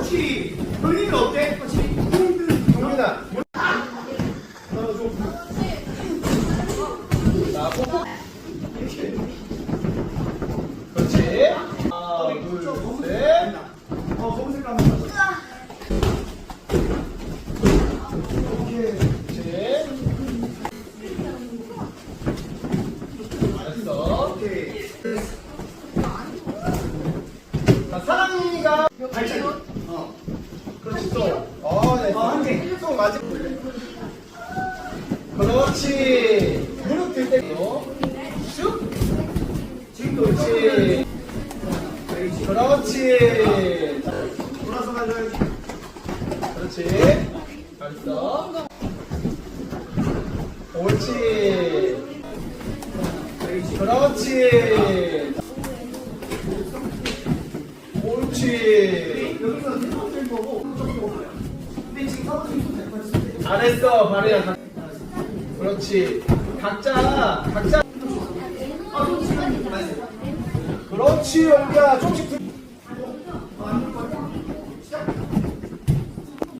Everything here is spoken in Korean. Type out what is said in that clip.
그렇지. 형님은 어때? 경민아. 자, 뽀뽀. 그렇지. 하나, 둘, 셋. 어, 검은색 한번 그렇지. 잘했어. 오케이. 자, 사랑이가 발차기. 또. 어, 네. 어, 그렇지. 무릎 들 때. 슉. 지금도 그렇지. 그렇지. 돌아서 가줘야지. 그렇지. 잘했어. 옳지. 그렇지. 옳지. 잘했어, 바리야. 그렇지. 각자, 각자. 그렇지, 영자. 조금씩 들.